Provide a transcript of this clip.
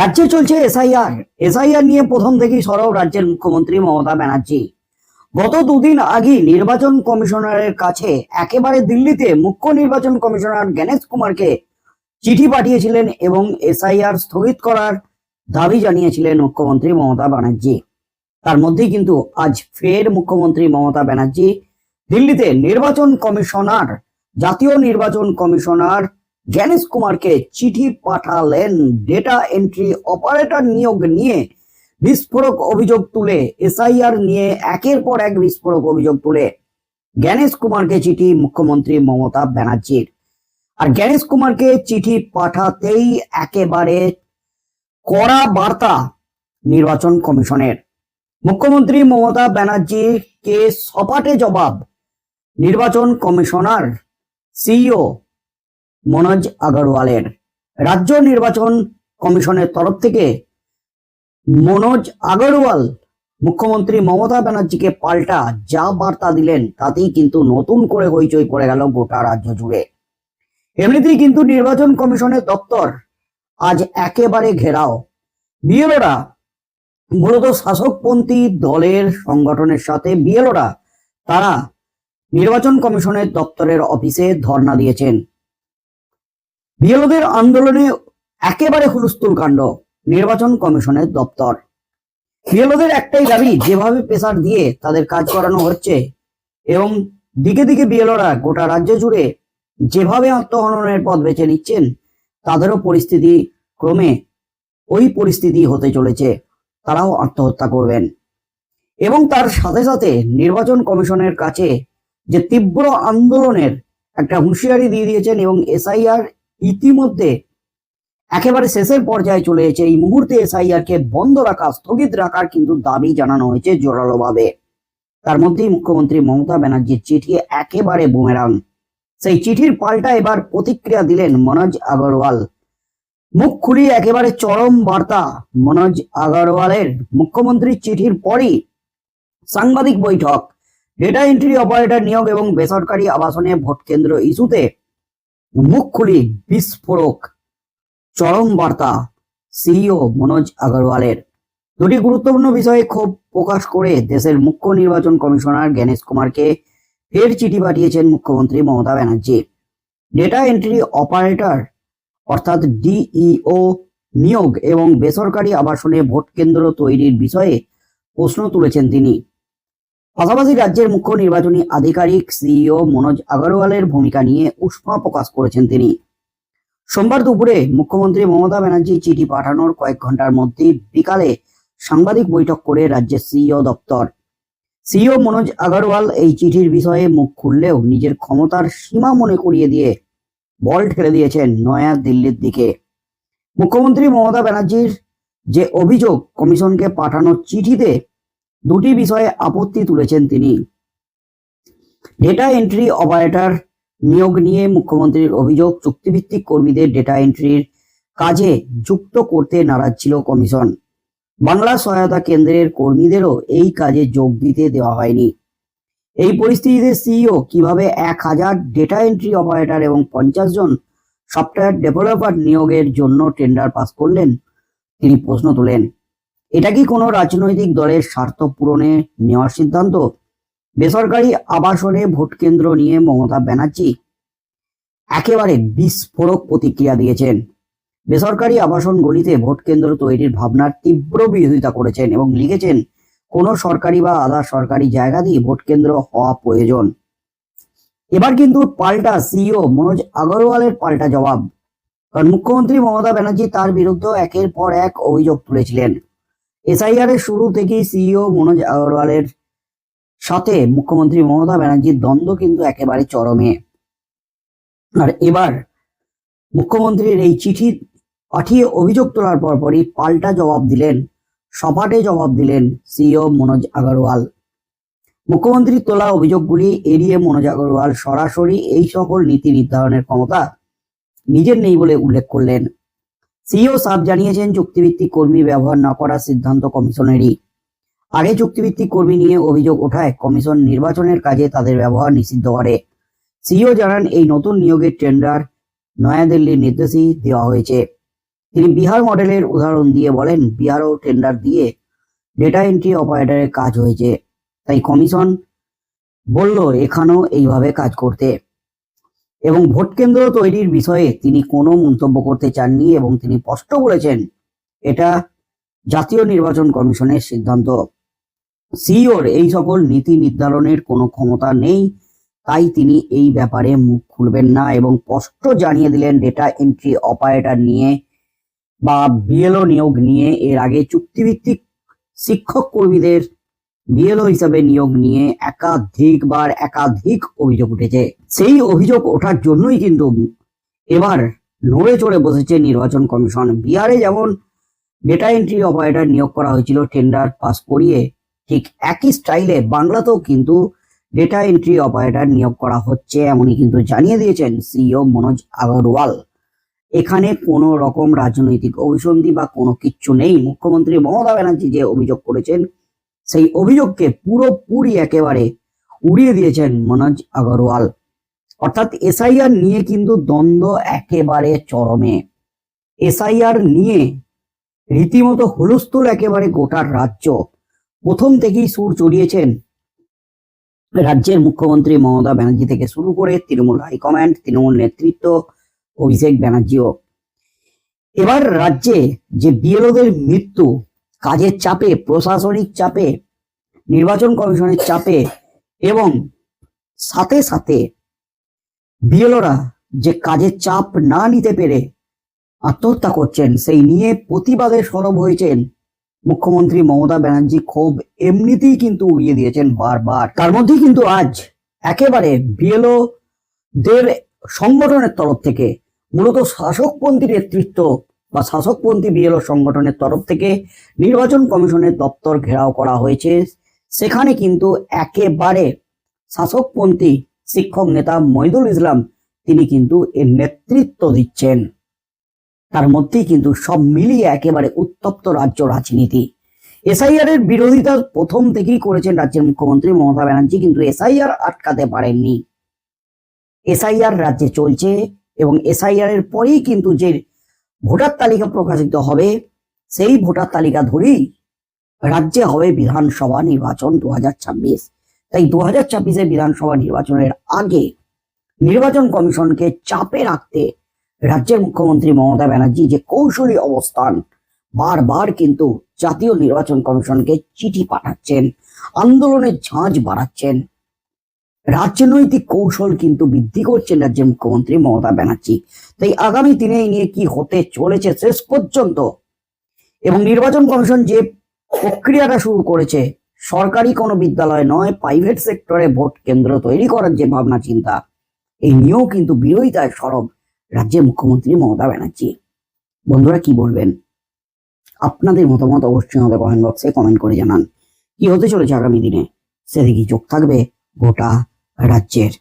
রাজ্যে চলছে SIR SIR নিয়ে প্রথম থেকেই সরব রাজ্যের মুখ্যমন্ত্রী মমতা ব্যানার্জি। গত দুদিন আগে নির্বাচন কমিশনারের কাছে একেবারে দিল্লিতে মুখ্য নির্বাচন কমিশনার গণেশ কুমারকে চিঠি পাঠিয়েছিলেন এবং এসআইআর স্থগিত করার দাবি জানিয়েছিলেন মুখ্যমন্ত্রী মমতা ব্যানার্জি। তার মধ্যেই কিন্তু আজ ফের মুখ্যমন্ত্রী মমতা ব্যানার্জি দিল্লিতে নির্বাচন কমিশনার, জাতীয় নির্বাচন কমিশনার জ্ঞানেশ কুমারকে চিঠি পাঠালেন। ডেটা এন্ট্রি অপারেটর নিয়োগ নিয়ে বিস্ফোরক অভিযোগ তুলে এসআইআর নিয়ে একের পর এক বিস্ফোরক অভিযোগ তুলে জ্ঞানেশ কুমারকে চিঠি মুখ্যমন্ত্রী মমতা ব্যানার্জির। আর জ্ঞানেশ কুমারকে চিঠি পাঠাতেই একেবারে কড়া বার্তা নির্বাচন কমিশনের। মুখ্যমন্ত্রী মমতা ব্যানার্জিকে সপাটে জবাব, নির্বাচন কমিশনার সিইও মনোজ আগরওয়ালের। রাজ্য নির্বাচন কমিশনের তরফ থেকে মনোজ আগরওয়াল, মুখ্যমন্ত্রী মমতা ব্যানার্জিকে পাল্টা যা বার্তা দিলেন, তাতেই কিন্তু নতুন করে হইচই পড়ে গেল গোটা রাজ্য জুড়ে। এমনিতেই কিন্তু নির্বাচন কমিশনের দপ্তর আজ একেবারে ঘেরাও। বিএলওরা, মূলত শাসকপন্থী দলের সংগঠনের সাথে বিএলওরা, তারা নির্বাচন কমিশনের দপ্তরের অফিসে ধর্ণা দিয়েছেন। বিএলওদের আন্দোলনে একেবারে হুলস্থুল কাণ্ড, নির্বাচন কমিশনের দপ্তর। বিএলওদের একটাই দাবি, যেভাবে প্রেসার দিয়ে তাদের কাজ করানো হচ্ছে এবং দিকে দিকে বিএলওরা গোটা রাজ্য জুড়ে যেভাবে আত্মহননের পথ বেছে নিচ্ছেন, তাদেরও পরিস্থিতি ক্রমে ওই পরিস্থিতি হতে চলেছে। তারাও আত্মহত্যা করবেন। এবং তার সাথে সাথে নির্বাচন কমিশনের কাছে যে তীব্র আন্দোলনের একটা হুঁশিয়ারি দিয়ে দিয়েছেন এবং এসআইআর ইতিমধ্যে একেবারে শেষের পর্যায়ে চলে এসেছে। এই মুহূর্তে এসআইআর কে বন্ধ রাখা, স্থগিত রাখার কিন্তু দাবি জানানো হয়েছে জোরালোভাবে। তার মধ্যেই মুখ্যমন্ত্রী মমতা ব্যানার্জির চিঠি একেবারে বুমেরাং। সেই চিঠির পাল্টা এবার প্রতিক্রিয়া দিলেন মনোজ আগরওয়াল। মুখ খুলিয়ে একেবারে চরম বার্তা মনোজ আগরওয়ালের মুখ্যমন্ত্রীর চিঠির পরই সাংবাদিক বৈঠক। ডেটা এন্ট্রি অপারেটর নিয়োগ এবং বেসরকারি আবাসনে ভোট কেন্দ্র ইস্যুতে মুখ খুলি বিস্ফোরক। চরম বার্তা, সিইও মনোজ আগরওয়ালের। দুটি গুরুত্বপূর্ণ বিষয়ে ক্ষোভ প্রকাশ করে দেশের মুখ্য নির্বাচন কমিশনার জ্ঞানেশ কুমারকে ফের চিঠি পাঠিয়েছেন মুখ্যমন্ত্রী Mamata Banerjee. Data entry operator অর্থাৎ ডিইও নিয়োগ এবং বেসরকারি আবাসনে ভোট কেন্দ্র তৈরির বিষয়ে প্রশ্ন তুলেছেন তিনি। পাশাপাশি রাজ্যের মুখ্য নির্বাচনী আধিকারিক সিইও মনোজ আগরওয়ালের ভূমিকা নিয়ে উষ্মা প্রকাশ করেছেন তিনি। সোমবার দুপুরে মুখ্যমন্ত্রী মমতা ব্যানার্জি চিঠি পাঠানোর কয়েক ঘণ্টার মধ্যেই বিকালে সাংবাদিক বৈঠক করে রাজ্যের সিইও দপ্তর। সিইও মনোজ আগরওয়াল এই চিঠির বিষয়ে মুখ খুললেও নিজের ক্ষমতার সীমা মনে করিয়ে দিয়ে বল ঠেলে দিয়েছেন নয়া দিল্লির দিকে। মুখ্যমন্ত্রী মমতা ব্যানার্জির যে অভিযোগ, কমিশনকে পাঠানোর চিঠিতে দুটি বিষয়ে আপত্তি তুলেছেন তিনি। ডেটা এন্ট্রি অপারেটর নিয়োগ নিয়ে মুখ্যমন্ত্রীর অভিযোগ চুক্তিভিত্তিক কর্মীদের ডেটা এন্ট্রির কাজে যুক্ত করতে নারাজ ছিল কমিশন। বাংলা সহায়তা কেন্দ্রের কর্মীদেরও এই কাজে যোগ দিতে দেওয়া হয়নি। এই পরিস্থিতিতে সিইও কীভাবে এক হাজার ডেটা এন্ট্রি অপারেটর এবং পঞ্চাশ জন সফটওয়্যার ডেভেলপার নিয়োগের জন্য টেন্ডার পাস করলেন, তিনি প্রশ্ন তোলেন। এটা কি কোনো রাজনৈতিক দলের স্বার্থ পূরণে নেওয়ার সিদ্ধান্ত? বেসরকারি আবাসনে ভোট কেন্দ্র নিয়ে মমতা ব্যানার্জি একেবারে বিস্ফোরক প্রতিক্রিয়া দিয়েছেন। বেসরকারি আবাসনগুলিতে ভোট কেন্দ্র তৈরির ভাবনার তীব্র বিরোধিতা করেছেন এবং লিখেছেন, কোনো সরকারি বা আধা সরকারি জায়গা দিয়ে ভোট কেন্দ্র হওয়া প্রয়োজন। এবার কিন্তু পাল্টা সিইও মনোজ আগরওয়ালের পাল্টা জবাব। কারণ মুখ্যমন্ত্রী মমতা ব্যানার্জি তার বিরুদ্ধে একের পর এক অভিযোগ তুলেছিলেন। এসআইআর এর শুরু থেকেই সিইও মনোজ আগরওয়ালের সাথে মুখ্যমন্ত্রী মমতা ব্যানার্জির দ্বন্দ্ব কিন্তু একেবারে চরমে। আর এবার মুখ্যমন্ত্রীর এই চিঠি পাঠিয়ে অভিযোগ তোলার পরপরই পাল্টা জবাব দিলেন, সপাটে জবাব দিলেন সিইও মনোজ আগরওয়াল মুখ্যমন্ত্রীর তোলা অভিযোগগুলি এড়িয়ে মনোজ আগরওয়াল সরাসরি এই সকল নীতি নির্ধারণের ক্ষমতা নিজের নেই বলে উল্লেখ করলেন। সিইও সাফ জানিয়েছেন চুক্তিভিত্তিক কর্মী ব্যবহার না করার সিদ্ধান্ত কমিশনেরই। আগে চুক্তিভিত্তিক কর্মী নিয়ে অভিযোগ ওঠায় কমিশন নির্বাচনের কাজে তাদের ব্যবহার নিষিদ্ধ করে। সিইও জানান, এই নতুন নিয়োগের টেন্ডার নয়াদিল্লির নির্দেশেই দেওয়া হয়েছে। তিনি বিহার মডেলের উদাহরণ দিয়ে বলেন, বিহারও টেন্ডার দিয়ে ডেটা এন্ট্রি অপারেটরের কাজ হয়েছে। তাই কমিশন বলল, এখানেও এইভাবে কাজ করতে। এবং ভোট কেন্দ্র তৈরির বিষয়ে তিনি কোনো মন্তব্য করতে চাননি এবং তিনি স্পষ্ট বলেছেন, এটা জাতীয় নির্বাচন কমিশনের সিদ্ধান্ত। সিওর এই সকল নীতি নির্ধারণের কোনো ক্ষমতা নেই, তাই তিনি এই ব্যাপারে মুখ খুলবেন না এবং স্পষ্ট জানিয়ে দিলেন ডেটা এন্ট্রি অপারেটর নিয়ে বা বিএলও নিয়োগ নিয়ে। এর আগে চুক্তিভিত্তিক শিক্ষক কর্মীদের বিএলও হিসাবে নিয়োগ নিয়ে একাধিকবার একাধিক অভিযোগ উঠেছে। সেই অভিযোগ ওঠার জন্যই কিন্তু এবার নড়ে চড়ে বসেছে নির্বাচন কমিশন। বিহারে যেমন ডেটা এন্ট্রি অপারেটর নিয়োগ করা হয়েছিল টেন্ডার পাস করিয়ে ঠিক একই স্টাইলে বাংলাতেও কিন্তু ডেটা এন্ট্রি অপারেটর নিয়োগ করা হচ্ছে এমনই কিন্তু জানিয়ে দিয়েছেন সিইও মনোজ আগরওয়াল। এখানে কোনো রকম রাজনৈতিক অভিসন্ধি বা কোনো কিচ্ছু নেই। মুখ্যমন্ত্রী মমতা ব্যানার্জি যে অভিযোগ করেছেন সেই অভিযোগকে পুরোপুরি একেবারে উড়িয়ে দিয়েছেন মনোজ আগরওয়াল। অর্থাৎ এসআইআর নিয়ে কিন্তু দ্বন্দ্ব একেবারে চরমে। এসআইআর নিয়ে রীতিমতো হুলস্থুল একেবারে গোটার রাজ্য। প্রথম থেকেই সুর চড়িয়েছেন রাজ্যের মুখ্যমন্ত্রী মমতা ব্যানার্জি থেকে শুরু করে তৃণমূল হাইকমান্ড, তৃণমূল নেতৃত্ব, অভিষেক ব্যানার্জিও। এবার রাজ্যে যে বিএলওদের মৃত্যু কাজের চাপে, প্রশাসনিক চাপে, নির্বাচন কমিশনের চাপে এবং সাথে সাথে বিএলওরা যে কাজের চাপ না নিতে পেরে আত্মহত্যা করছেন, সেই নিয়ে প্রতিবাদে সরব হয়েছেন মুখ্যমন্ত্রী মমতা ব্যানার্জি। ক্ষোভ এমনিতেই কিন্তু উড়িয়ে দিয়েছেন বারবার। তার মধ্যেই কিন্তু আজ একেবারে বিএলও দের সংগঠনের তরফ থেকে মূলত শাসকপন্থী নেতৃত্ব বা শাসকপন্থী বিএলও সংগঠনের তরফ থেকে নির্বাচন কমিশনের দপ্তর ঘেরাও করা হয়েছে। সেখানে কিন্তু একেবারে শাসকপন্থী শিক্ষক নেতা মহিদুল ইসলাম তিনি কিন্তু এর নেতৃত্ব দিচ্ছেন। তার মধ্যেই কিন্তু সব মিলিয়ে একেবারে উত্তপ্ত রাজ্য রাজনীতি। এসআইআর এর বিরোধিতা প্রথম থেকেই করেছেন রাজ্যের মুখ্যমন্ত্রী মমতা ব্যানার্জি, কিন্তু এসআইআর আটকাতে পারেননি। এসআইআর রাজ্যে চলছে এবং এসআইআর এর পরেই কিন্তু যে ভোটার তালিকা প্রকাশিত হবে, সেই ভোটার তালিকা ধরেই রাজ্যে হবে বিধানসভা নির্বাচন দু হাজার ছাব্বিশ। তাই দু হাজার ছাব্বিশে বিধানসভা নির্বাচনের আগে নির্বাচন কমিশনকে চাপে রাখতে রাজ্যের মুখ্যমন্ত্রী মমতা ব্যানার্জি যে কৌশলী অবস্থান, বারবার কিন্তু জাতীয় নির্বাচন কমিশনকে চিঠি পাঠাচ্ছেন, আন্দোলনের ঝাঁঝ বাড়াচ্ছেন। রাজনৈতিক কৌশল কিন্তু বৃদ্ধি করছেন রাজ্যের মুখ্যমন্ত্রী মমতা ব্যানার্জি। তাই আগামী দিনে এই নিয়ে কি হতে চলেছে শেষ পর্যন্ত? এবং নির্বাচন কমিশন যে প্রক্রিয়াটা শুরু করেছে, সরকারি কোনো বিদ্যালয় নয় প্রাইভেট সেক্টরে ভোট কেন্দ্র তৈরি করার যে ভাবনা, চিন্তা, এই নিয়েও কিন্তু বিরোধিতায় সরব রাজ্যের মুখ্যমন্ত্রী মমতা ব্যানার্জি। বন্ধুরা, কি বলবেন? আপনাদের মতামত অবশ্যই আমাদের কমেন্ট বক্সে কমেন্ট করে জানান। কি হতে চলেছে আগামী দিনে? সেদিকে চোখ থাকবে? গোটা রাজ্যের।